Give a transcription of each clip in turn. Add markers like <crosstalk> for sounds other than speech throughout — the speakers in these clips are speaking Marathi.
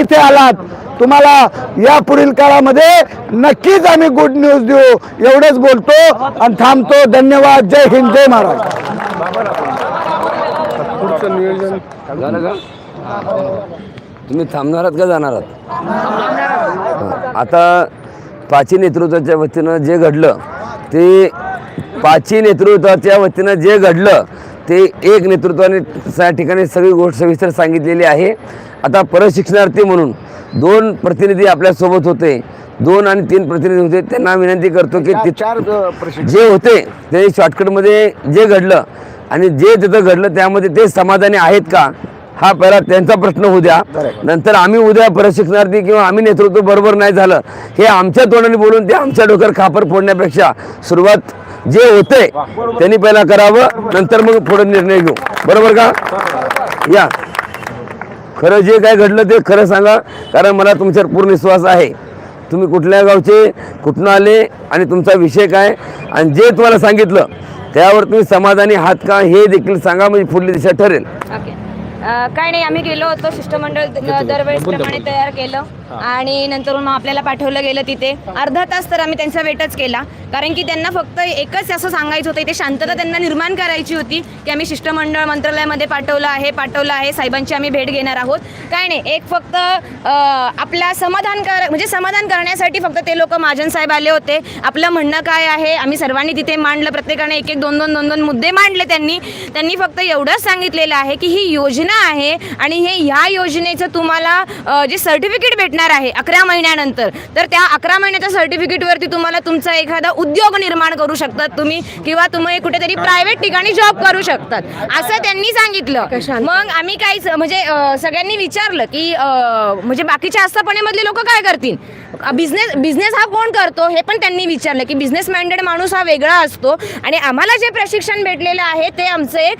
इथे आलात तुम्हाला या पुढील काळामध्ये नक्कीच आम्ही गुड न्यूज देऊ. एवढंच बोलतो आणि थांबतो. धन्यवाद. जय हिंद जय महाराज तुम्ही थांबणार आहात का जाणार आहात. आता पाची नेतृत्वाच्या वतीनं जे घडलं ते पाची नेतृत्वाच्या वतीनं जे घडलं ते एक नेतृत्वाने त्या ठिकाणी सगळी गोष्ट सविस्तर सांगितलेली आहे. आता प्रशिक्षणार्थी म्हणून दोन प्रतिनिधी आपल्यासोबत होते. दोन आणि तीन प्रतिनिधी होते. त्यांना विनंती करतो की जे होते ते शॉर्टकटमध्ये जे घडलं आणि जे तिथं घडलं त्यामध्ये ते समाधानी आहेत का? हा पहिला त्यांचा प्रश्न होऊ द्या. नंतर आम्ही उद्या प्रशिक्षणार्थी किंवा आम्ही नेतृत्व बरोबर नाही झालं हे आमच्या तोंडाने बोलून ते आमच्या डोक्यावर खापर फोडण्यापेक्षा सुरुवात जे होते त्यांनी पहिला करावं नंतर मग पुढे निर्णय घेऊ. बरोबर का? या. खरं जे काय घडलं ते खरं सांगा कारण मला तुमच्यावर पूर्ण विश्वास आहे. तुम्ही कुठल्या गावचे कुठनं आले आणि तुमचा विषय काय? आणि जे तुम्हाला सांगितलं त्यावर तुम्ही समाधानी हात का हे देखील सांगा म्हणजे पुढली दिशा ठरेल. काय नाही आम्ही गेलो होतो शिष्टमंडळ दरवेळेस प्रमाणे तयार केलं. आणि नंतर मग आपल्याला पाठवलं गेलं तिथे. अर्धा तास तर आम्ही त्यांचा वेटच केला. कारण की त्यांना फक्त एकच असं सांगायचं होतं इथे शांतता त्यांना निर्माण करायची होती की आम्ही शिष्टमंडळ मंत्रालयामध्ये पाठवलं आहे पाठवलं आहे साहेबांची आम्ही भेट घेणार आहोत. काय नाही एक फक्त आपला समाधान कर म्हणजे समाधान करण्यासाठी फक्त ते लोक महाजन साहेब आले होते. आपलं म्हणणं काय आहे आम्ही सर्वांनी तिथे मांडलं प्रत्येकाने एक एक दोन दोन दोन दोन मुद्दे मांडले त्यांनी. त्यांनी फक्त एवढंच सांगितलेलं आहे की ही योजना आहे आणि हे ह्या योजनेचं तुम्हाला जे सर्टिफिकेट भेटणार आहे अकरा महिन्यानंतर तर त्या अकरा महिन्याच्या सर्टिफिकेटवरती तुम्हाला तुमचा एखादा उद्योग निर्माण करू शकतात तुम्ही किंवा तुम्ही कुठेतरी प्रायव्हेट ठिकाणी जॉब करू शकतात. असं त्यांनी सांगितलं. मग आम्ही काय म्हणजे सगळ्यांनी विचारलं की म्हणजे बाकीच्या आस्थापनेमधले लोक काय करतील? बिझनेस बिझनेस हा कोण करतो? हे पण त्यांनी विचारलं की बिझनेस माइंडेड माणूस हा वेगळा असतो आणि आम्हाला जे प्रशिक्षण भेटलेलं आहे ते आमचं एक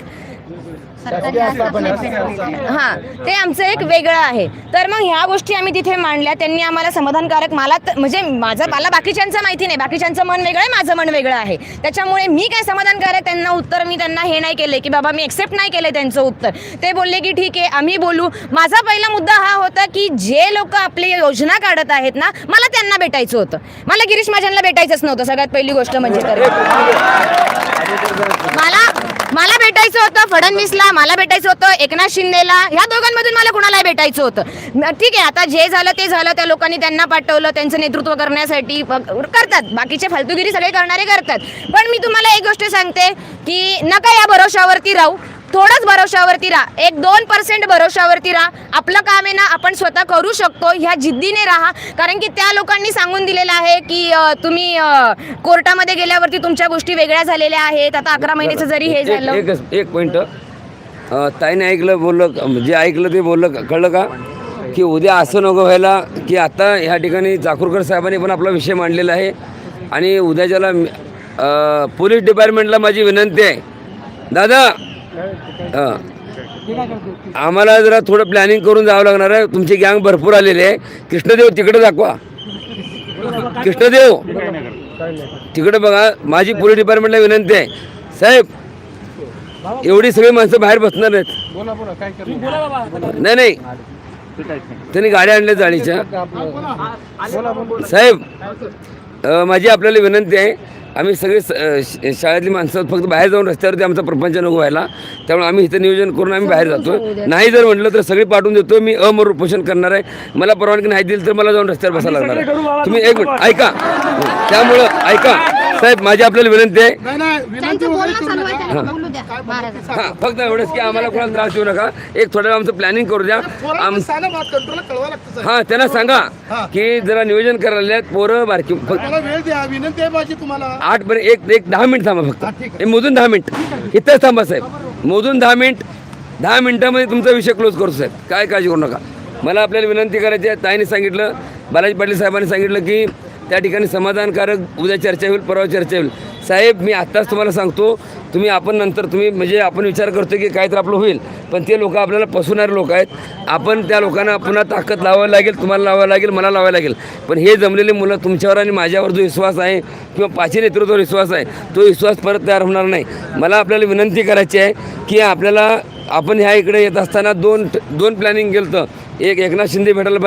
हा ते आमचं एक वेगळं आहे. तर मग ह्या गोष्टी आम्ही तिथे मांडल्या. त्यांनी आम्हाला समाधानकारक मला म्हणजे माझं मला बाकीच्यांचं माहिती नाही. बाकीच्यांचं मन वेगळं आहे माझं मन वेगळं आहे. त्याच्यामुळे मी काय समाधानकारक? त्यांना उत्तर मी त्यांना हे नाही केले की बाबा मी एक्सेप्ट नाही केलं त्यांचं उत्तर. ते बोलले की ठीक आहे आम्ही बोलू. माझा पहिला मुद्दा हा होता की जे लोक आपली योजना काढत आहेत ना मला त्यांना भेटायचं होतं. मला गिरीश महाजनला भेटायचंच नव्हतं. सगळ्यात पहिली गोष्ट म्हणजे तर. <laughs> मला मला भेटायचं होतं फडणवीसला मला भेटायचं होतं एकनाथ शिंदेला. ह्या दोघांमधून मला कुणाला भेटायचं होतं. ठीक आहे आता जे झालं ते झालं त्या लोकांनी त्यांना पाठवलं त्यांचं नेतृत्व करण्यासाठी करतात. बाकीचे फालतूगिरी सगळे करणारे करतात. पण मी तुम्हाला एक गोष्ट सांगते की नका या भरोशावरती राहू. थोडंच भरोशावरती राहा. एक दोन पर्सेंट भरोशावरती राहा. आपलं काम आहे ना आपण स्वतः करू शकतो. ह्या जिद्दीने राहा. कारण की त्या लोकांनी सांगून दिलेलं आहे की तुम्ही कोर्टामध्ये गेल्यावरती तुमच्या गोष्टी वेगळ्या झालेल्या आहेत. आता अकरा महिन्याचं जरी हे एक झालं. एकच एक पॉईंट ताईने ऐकलं बोललं जे ऐकलं ते बोललं कळलं का? की उद्या असं नको व्हायला की आता ह्या ठिकाणी चाकूरकर साहेबांनी पण आपला विषय मांडलेला आहे. आणि उद्याच्याला अं, पोलीस डिपार्टमेंटला माझी विनंती आहे. दादा हां. आम्हाला जरा थोडं प्लॅनिंग करून जावं लागणार आहे. तुमची गँग भरपूर आलेली आहे. कृष्णदेव तिकडे दाखवा. कृष्णदेव. तिकडे बघा. माझी पोलीस डिपार्टमेंटला विनंती आहे. साहेब एवढी सगळी माणसं बाहेर बसणार आहेत. नाही नाही. त्यांनी गाड्या आणल्या जाळीच्या. साहेब अ, माझी आपल्याला विनंती आहे. आम्ही सगळे स- अ, श- शाळेतली माणसं फक्त बाहेर जाऊन रस्त्यावरती आमचा प्रपंच नको व्हायला. त्यामुळे आम्ही इथं नियोजन करून आम्ही बाहेर जातो नाही जर म्हटलं तर सगळी पाठवून देतो मी अमर उपोषण करणार आहे. मला परवानगी नाही दिली तर मला जाऊन रस्त्यावर बसायला लागणार आहे. तुम्ही एक मिनिट ऐका. त्यामुळं ऐका. साहेब माझी आपल्याला विनंती आहे. नाही नाही विनंती वगैरे करू नका. हां फक्त एवढंच की आम्हाला कोणाला त्रास देऊ नका. एक थोड्या वेळ आमचं प्लॅनिंग करू द्या. पोरांना आम सांगा बात कंट्रोलला कळवा लागतं साहेब. हां त्यांना सांगा की जरा नियोजन करायला आहेत, पोरं बारकी फक्त मला वेळ द्या विनंती आहे माझी तुम्हाला. आठ पर्यंत एक एक दहा मिनिट थांबा हा, फक्त ठीक हे मोजून दहा मिनिट. इथंच थांबा साहेब. मोजून दहा मिनिट. दहा मिनिटामध्ये तुमचा विषय क्लोज करू साहेब. काय काळजी करू नका. मला आपल्याला विनंती करायची आहे. ताईने सांगितलं बालाजी पाटील साहेबांनी सांगितलं की त्या ठिकाणी समाधानकारक उद्या चर्चा होईल परवा चर्चा होईल. साहेब मी आत्ताच तुम्हाला सांगतो तुम्ही आपण नंतर तुम्ही म्हणजे आपण विचार करतो की काय तर आपलं होईल पण ते लोक आपल्याला पसवणारे लोक आहेत. आपण त्या लोकांना पुन्हा ताकद लावावी लागेल तुम्हाला लावावं लागेल मला लावावं लागेल. पण हे जमलेले मुलं तुमच्यावर आणि माझ्यावर जो विश्वास आहे किंवा पाचही नेतृत्वावर विश्वास आहे तो विश्वास परत तयार होणार नाही. मला आपल्याला विनंती करायची आहे की आपल्याला आपण ह्या इकडे येत असताना दोन दोन प्लॅनिंग केलं तर एक एकनाथ शिंदे भेटायला